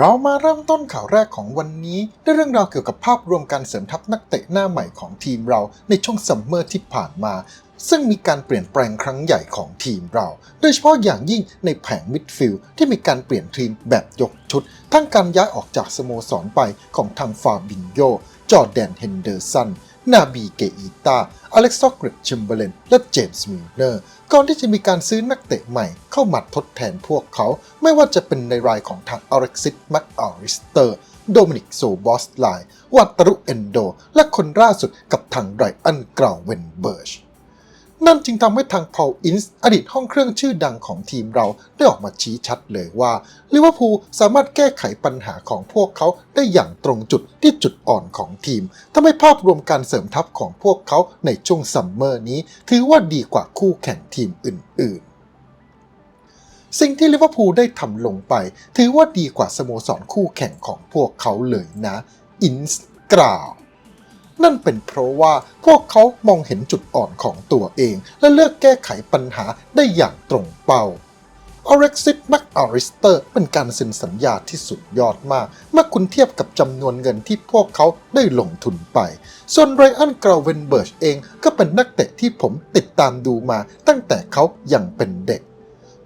เรามาเริ่มต้นข่าวแรกของวันนี้ด้วยเรื่องราวเกี่ยวกับภาพรวมการเสริมทัพนักเตะหน้าใหม่ของทีมเราในช่วงซัมเมอร์ที่ผ่านมา ซึ่งมีการเปลี่ยนแปลงครั้งใหญ่ของทีมเรา โดยเฉพาะอย่างยิ่งในแผงมิดฟิลด์ที่มีการเปลี่ยนทีมแบบยกชุด ทั้งการย้ายออกจากสโมสรไปของทางฟาบินโยจอร์แดนเฮนเดอร์สัน นาบีเกอิตาอเล็กซอกริดชิมเบเลน และเจมส์มิลเนอร์ ก่อนที่จะมีการซื้อนักเตะใหม่เข้ามาทดแทนพวกเขา ไม่ว่าจะเป็นในรายของทางอเล็กซิสแมคอาริสเตอร์ โดมินิกโซบอสไลวัตรุเอนโด และคนล่าสุดกับทางไรอันกราวเวนเบิร์ช นั่นจึงทำให้ทางพอลอินส์อดีตห้องเครื่องชื่อดังของทีมเราได้ออกมาชี้ชัดเลยว่าลิเวอร์พูลสามารถแก้ไขปัญหาของพวกเขาได้อย่างตรงจุดที่จุดอ่อนของทีมทำให้ภาพรวมการเสริมทัพของพวกเขาในช่วงซัมเมอร์นี้ ถือว่าดีกว่าคู่แข่งทีมอื่นๆ สิ่งที่ลิเวอร์พูลได้ทำลงไป ถือว่าดีกว่าสโมสรคู่แข่งของพวกเขาเลยนะอินส์กล่าว นั่นเป็นเพราะว่าพวกเขามองเห็นจุดอ่อนของตัวเอง และเลือกแก้ไขปัญหาได้อย่างตรงเป้าอเร็กซิสแมคอาริสเตอร์เป็นการเซ็นสัญญาที่สุดยอดมาก เมื่อคุณเทียบกับจำนวนเงินที่พวกเขาได้ลงทุนไป ส่วนไรอันกราเวนเบิร์ชเองก็เป็นนักเตะที่ผมติดตามดูมาตั้งแต่เขายังเป็นเด็ก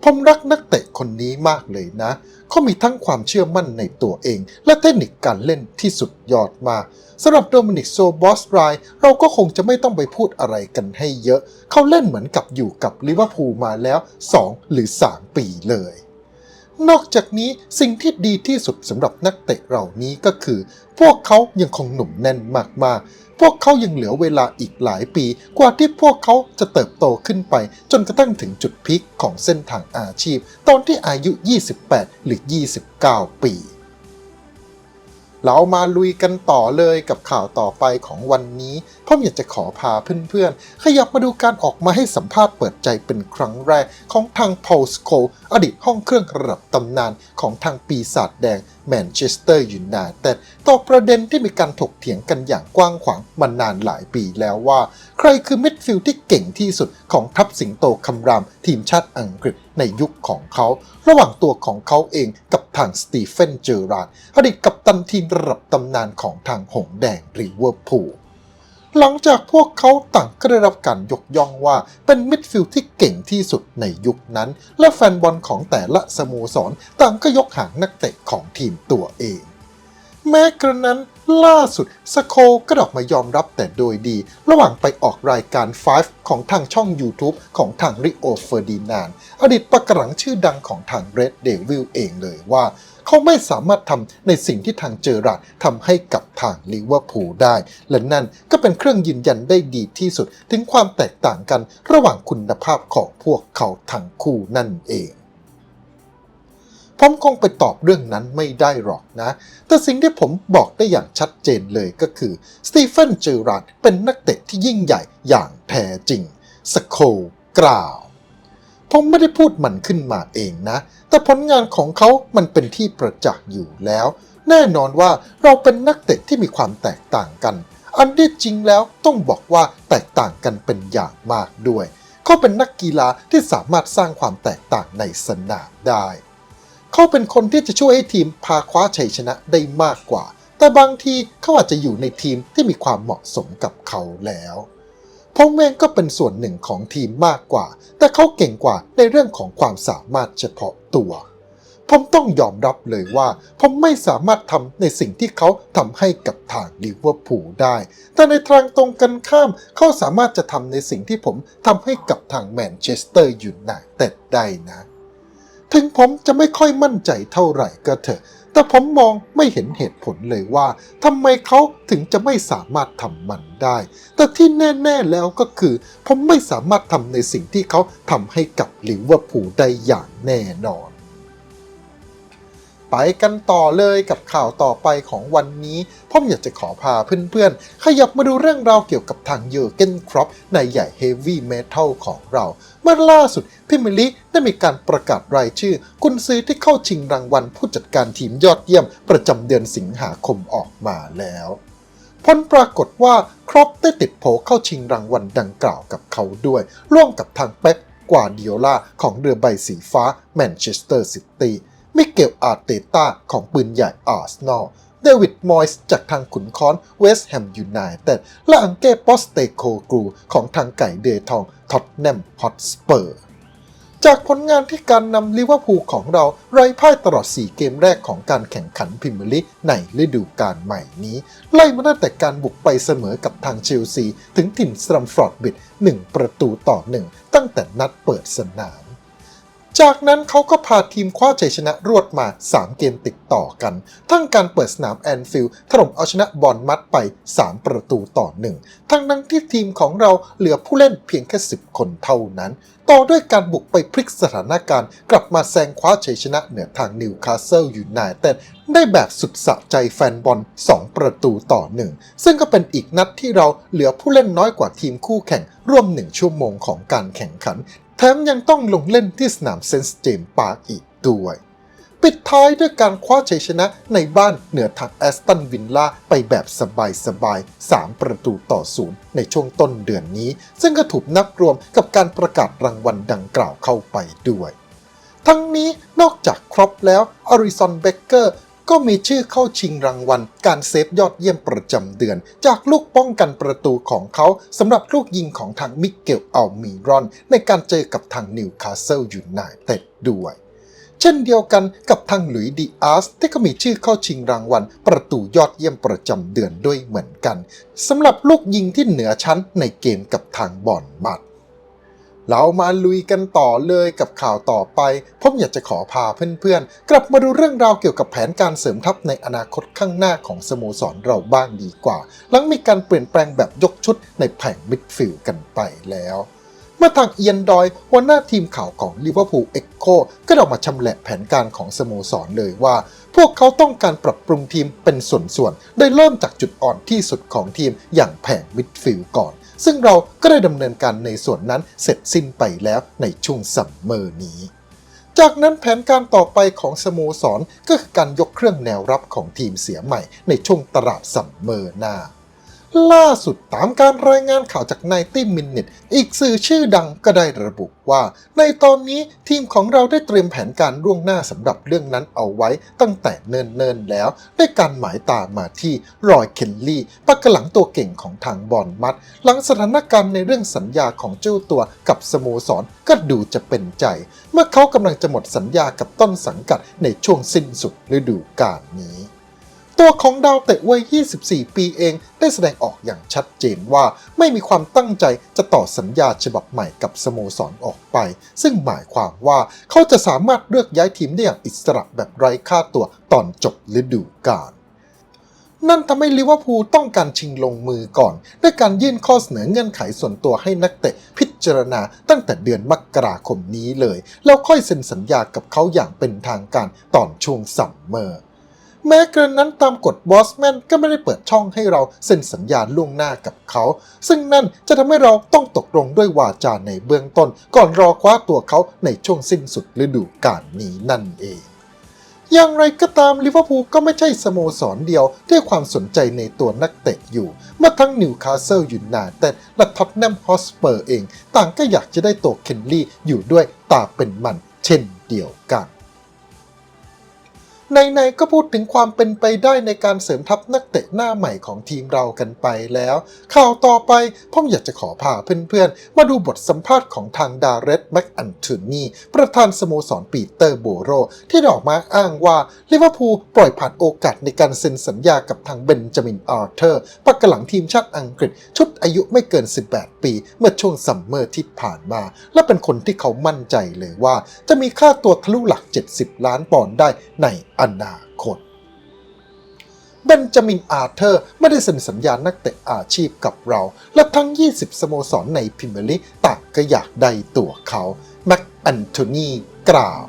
ผมรักนักเตะคนนี้มากเลยนะ เขามีทั้งความเชื่อมั่นในตัวเอง และเทคนิคการเล่นที่สุดยอดมากสำหรับโดมินิกโซบอสไรเราก็คงจะไม่ต้องไปพูดอะไรกันให้เยอะ เขาเล่นเหมือนกับอยู่กับลิเวอร์พูลมาแล้ว 2 หรือ 3 ปีเลย นอกจากนี้สิ่งที่ดีที่สุดสำหรับนักเตะเหล่านี้ก็คือ พวกเขายังคงหนุ่มแน่นมากๆ พวกเขายังเหลือเวลาอีกหลายปี กว่าที่พวกเขาจะเติบโตขึ้นไป จนกระทั่งถึงจุดพีคของเส้นทางอาชีพ ตอนที่อายุ 28 หรือ 29 ปี เรามาลุยกันต่อเลยกับข่าวต่อไปของวันนี้พ่อยากจะขอพาเพื่อนๆ ขยับมาดูการออกมาให้สัมภาษณ์เปิดใจเป็นครั้งแรกของทางพสโคอดีตห้องเครื่องระดับตำนานของทางปีศาจแดงแมนเชสเตอร์ยูไนเต็ดต่อประเด็นที่มีการถกเถียงกันอย่างกว้างขวางมานานหลายปีแล้วว่า ใครคือมิดฟิลด์ที่เก่งที่สุดของทัพสิงโตคำรามทีมชาติอังกฤษในยุคของเขา ระหว่างตัวของเขาเองกับทางสตีเฟนเจอราร์ดอดีตกัปตันทีมระดับตำนานของทางหงแดงริเวอร์พูล หลังจากพวกเขาต่างก็ได้รับการยกย่องว่าเป็นมิดฟิลด์ที่เก่งที่สุดในยุคนั้น และแฟนบอลของแต่ละสโมสรต่างก็ยกหางนักเตะของทีมตัวเอง แม้กระนั้น ล่าสุดสโคก็ดอกมายอมรับแต่โดยดี ระหว่างไปออกรายการ 5 ของทางช่อง YouTube ของทางริโอเฟอร์ดินานอดีตปะกรังชื่อดังของทาง Red Devil เองเลยว่า เขาไม่สามารถทำในสิ่งที่ทางเจอราร์ดทำให้กับทางลิเวอร์พูลได้ และนั่นก็เป็นเครื่องยืนยันได้ดีที่สุด ถึงความแตกต่างกันระหว่างคุณภาพของพวกเขาทั้งคู่นั่นเอง ผมคงไปตอบเรื่องนั้นไม่ได้หรอกนะ แต่สิ่งที่ผมบอกได้อย่างชัดเจนเลยก็คือสตีเฟนเจอราร์ดเป็นนักเตะที่ยิ่งใหญ่อย่างแท้จริง สโคกล่าว ผมไม่ได้พูดมันขึ้นมาเองนะ แต่ผลงานของเขามันเป็นที่ประจักษ์อยู่แล้ว แน่นอนว่าเราเป็นนักเตะที่มีความแตกต่างกัน อันที่จริงแล้วต้องบอกว่าแตกต่างกันเป็นอย่างมากด้วย เขาเป็นนักกีฬาที่สามารถสร้างความแตกต่างในสนามได้ เขาเป็นคนที่จะช่วยให้ทีมพาคว้าชัยชนะได้มากกว่า แต่บางทีเขาอาจจะอยู่ในทีมที่มีความเหมาะสมกับเขาแล้วผมเองก็เป็นส่วนหนึ่งของทีมมากกว่า แต่เขาเก่งกว่าในเรื่องของความสามารถเฉพาะตัว ผมต้องยอมรับเลยว่า ผมไม่สามารถทำในสิ่งที่เขาทำให้กับทางลิเวอร์พูลได้ แต่ในทางตรงกันข้าม เขาสามารถจะทำในสิ่งที่ผมทำให้กับทางแมนเชสเตอร์ยูไนเต็ดได้นะ ถึงผมจะไม่ค่อยมั่นใจเท่าไหร่ก็เถอะ แต่ผมมองไม่เห็นเหตุผลเลยว่าทำไมเขาถึงจะไม่สามารถทำมันได้ แต่ที่แน่ๆแล้วก็คือ ผมไม่สามารถทำในสิ่งที่เขาทำให้กับลิเวอร์พูลได้อย่างแน่นอน ไปกันต่อเลยกับข่าวต่อไปของวันนี้ผมอยากจะขอพาเพื่อนๆ ขยับมาดูเรื่องราวเกี่ยวกับทางเยอร์เกนครอปในใหญ่เฮฟวี่เมทัลของเรา เมื่อล่าสุดพิมลิได้มีการประกาศรายชื่อ กุนซือที่เข้าชิงรางวัลผู้จัดการทีมยอดเยี่ยม ประจำเดือนสิงหาคมออกมาแล้วผลปรากฏว่าครอปได้ติดโผเข้าชิงรางวัลดังกล่าวกับเขาด้วย ร่วมกับทางเป๊ปกวาดิโอลาของเรือใบสีฟ้าแมนเชสเตอร์ซิตี้ มิเกลอาร์เตต้าของปืนใหญ่อาร์เซนอลเดวิดมอยส์จากทางขุนค้อนเวสต์แฮมยูไนเต็ดและอังเก้ปอสเตโคกรูของทางไก่เดทองท็อตแนมฮอตสเปอร์จากผลงานที่การนำลิเวอร์พูลของเราไร้พ่ายตลอด 4 เกมแรกของการแข่งขันพรีเมียร์ลีกในฤดูกาลใหม่นี้ ไล่มาตั้งแต่การบุกไปเสมอกับทางเชลซี ถึงถิ่นสตัมฟอร์ดบิด 1 ประตูต่อ 1 ตั้งแต่นัดเปิดสนาม จากนั้นเขาก็พาทีมคว้าชัยชนะรวดมา 3 เกมติดต่อกัน ทั้งการเปิดสนามแอนฟิลด์ถล่มเอาชนะบอลมัดไป 3 ประตูต่อ1ทั้งนั้นที่ทีมของเราเหลือผู้เล่นเพียงแค่ 10 คนเท่านั้น ต่อด้วยการบุกไปพลิกสถานการณ์ กลับมาแซงคว้าชัยชนะเหนือทางนิวคาสเซิลยูไนเต็ดได้แบบสุดสะใจแฟนบอล 2 ประตูต่อ1ซึ่งก็เป็นอีกนัดที่เราเหลือผู้เล่นน้อยกว่าทีมคู่แข่งร่วม 1 ชั่วโมงของการแข่งขัน แถมยังต้องลงเล่นที่สนามเซนส์เจมส์ปาร์คอีกด้วย ปิดท้ายด้วยการคว้าชัยชนะในบ้านเหนือทางแอสตันวินล่าไปแบบสบายๆ 3 ประตูต่อศูนย์ในช่วงต้นเดือนนี้ ซึ่งก็ถูกนับรวมกับการประกาศรางวัลดังกล่าวเข้าไปด้วย ทั้งนี้นอกจากครอปแล้วอริซอนเบเกอร์ ก็มีชื่อเข้าชิงรางวัล การเซฟยอดเยี่ยมประจำเดือน จากลูกป้องกันประตูของเขาสำหรับลูกยิงของทางมิเกลอัลมีรอน ในการเจอกับทางนิวคาสเซิลยูไนเต็ดด้วย เช่นเดียวกันกับทางหลุยส์ดีอาร์สที่ก็มีชื่อเข้าชิงรางวัล ประตูยอดเยี่ยมประจำเดือนด้วยเหมือนกันสำหรับลูกยิงที่เหนือชั้นในเกมกับทางบอลมัด เรามาลุยกันต่อเลยกับข่าวต่อไป ผมอยากจะขอพาเพื่อนๆ กลับมาดูเรื่องราวเกี่ยวกับแผนการเสริมทัพในอนาคตข้างหน้าของสโมสรเราบ้างดีกว่า หลังมีการเปลี่ยนแปลงแบบยกชุดในแผงมิดฟิลด์กันไปแล้วเมื่อทางเอียนดอยหัวหน้าทีมข่าวของลิเวอร์พูลเอ็กโคก็ออกมาชำแหละแผนการของสโมสรเลยว่า พวกเขาต้องการปรับปรุงทีมเป็นส่วนๆ โดยเริ่มจากจุดอ่อนที่สุดของทีมอย่างแผงมิดฟิลด์ก่อน ซึ่งเราก็ได้ดำเนินการในส่วนนั้นเสร็จสิ้นไปแล้วในช่วงสัมเมอร์นี้ จากนั้นแผนการต่อไปของสโมสรก็คือการยกเครื่องแนวรับของทีมเสียใหม่ในช่วงตลาดสัมเมอร์หน้า ล่าสุดตามการรายงานข่าวจากนายตี้มินนิตอีกสื่อชื่อดังก็ได้ระบุว่า ในตอนนี้ทีมของเราได้เตรียมแผนการล่วงหน้าสำหรับเรื่องนั้นเอาไว้ตั้งแต่เนิ่นๆแล้วด้วยการหมายตามาที่รอยเคนลี่ปักกะหลังตัวเก่งของทางบอลมัด หลังสถานการณ์ในเรื่องสัญญาของเจ้าตัวกับสโมสรก็ดูจะเป็นใจ เมื่อเขากำลังจะหมดสัญญากับต้นสังกัดในช่วงสิ้นสุดฤดูกาลนี้ ตัวของดาวเตะวัย 24 ปีเอง ได้แสดงออกอย่างชัดเจนว่าไม่มีความตั้งใจจะต่อสัญญาฉบับใหม่กับสโมสรออกไป ซึ่งหมายความว่าเขาจะสามารถเลือกย้ายทีมได้อย่างอิสระแบบไร้ค่าตัวตอนจบฤดูกาลนั่นทำให้ลิเวอร์พูลต้องการชิงลงมือก่อน ด้วยการยื่นข้อเสนอเงื่อนไขส่วนตัวให้นักเตะพิจารณาตั้งแต่เดือนมกราคมนี้เลย แล้วค่อยเซ็นสัญญากับเขาอย่างเป็นทางการตอนช่วงซัมเมอร์ แม้กระนั้นตามกฎบอสแมนก็ไม่ได้เปิดช่องให้เราเซ็นสัญญาล่วงหน้ากับเขา ซึ่งนั่นจะทำให้เราต้องตกลงด้วยวาจาในเบื้องต้น ก่อนรอคว้าตัวเขาในช่วงสิ้นสุดฤดูกาลนี้นั่นเองอย่างไรก็ตามลิเวอร์พูลก็ไม่ใช่สโมสรเดียวที่ความสนใจในตัวนักเตะอยู่ เมื่อทั้งนิวคาสเซิลยูไนเต็ดและท็อตแนมฮอสเปอร์เอง ต่างก็อยากจะได้ตัวเคนลี่อยู่ด้วยตาเป็นมันเช่นเดียวกัน ในๆก็พูดถึงความเป็นไปได้ในการเสริมทัพนักเตะหน้าใหม่ของทีมเรากันไปแล้ว ข่าวต่อไปผมอยากจะขอพาเพื่อนๆ มาดูบทสัมภาษณ์ของทางดาเรตแม็กอันโทนีประธานสโมสรปีเตอร์โบโร ที่ดออกมาอ้างว่าลิเวอร์พูลปล่อยผ่านโอกาสในการเซ็นสัญญากับทางเบนจามินอาร์เธอร์ปักกะหลังทีมชาติอังกฤษ ชุดอายุไม่เกิน 18 ปี เมื่อช่วงซัมเมอร์ที่ผ่านมา และเป็นคนที่เขามั่นใจเลยว่า จะมีค่าตัวทะลุหลัก 70 ล้านปอนด์ได้ในอนาคตเบนจามินอาเธอร์ไม่ได้เซ็นสัญญานักเตะอาชีพกับเรา และทั้ง 20 สโมสรในพิมเมียร์ลีกต่างก็อยากได้ตัวเขาแม็กแอนโทนีกล่าว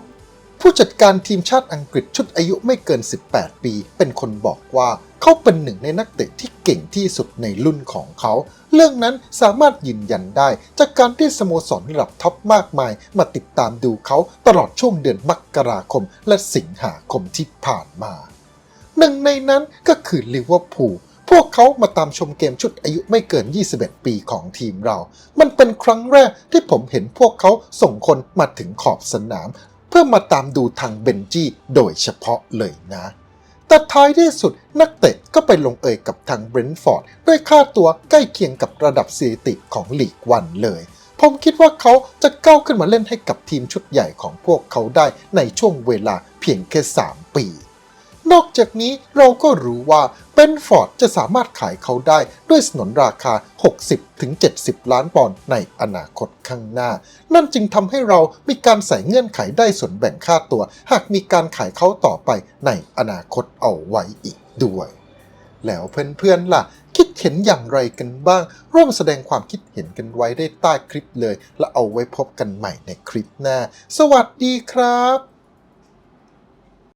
ผู้จัดการทีมชาติอังกฤษชุดอายุไม่เกิน 18 ปี เป็นคนบอกว่า เขาเป็นหนึ่งในนักเตะที่เก่งที่สุดในรุ่นของเขา เรื่องนั้นสามารถยืนยันได้ จากการที่สโมสรระดับท็อปมากมาย มาติดตามดูเขาตลอดช่วงเดือนมกราคม และสิงหาคมที่ผ่านมา หนึ่งในนั้นก็คือลิเวอร์พูลพวกเขามาตามชมเกมชุดอายุไม่เกิน 21 ปีของทีมเรา มันเป็นครั้งแรกที่ผมเห็นพวกเขาส่งคนมาถึงขอบสนาม เพื่อมาตามดูทางเบนจี้โดยเฉพาะเลยนะ แต่ท้ายที่สุดนักเตะก็ไปลงเอยกับทางเบรนท์ฟอร์ดด้วยค่าตัวใกล้เคียงกับระดับสถิติของลีกวันเลย ผมคิดว่าเขาจะก้าวขึ้นมาเล่นให้กับทีมชุดใหญ่ของพวกเขาได้ในช่วงเวลาเพียงแค่ 3 ปี นอกจากนี้เราก็รู้ว่าเบนฟอร์ดจะสามารถขายเขาได้ด้วยสนนราคา 60-70 ล้านปอนด์ในอนาคตข้างหน้า นั่นจึงทำให้เรามีการใส่เงื่อนไขได้ส่วนแบ่งค่าตัว หากมีการขายเขาต่อไปในอนาคตเอาไว้อีกด้วย แล้วเพื่อนๆล่ะ คิดเห็นอย่างไรกันบ้าง ร่วมแสดงความคิดเห็นกันไว้ได้ใต้คลิปเลย แล้วเอาไว้พบกันใหม่ในคลิปหน้า สวัสดีครับ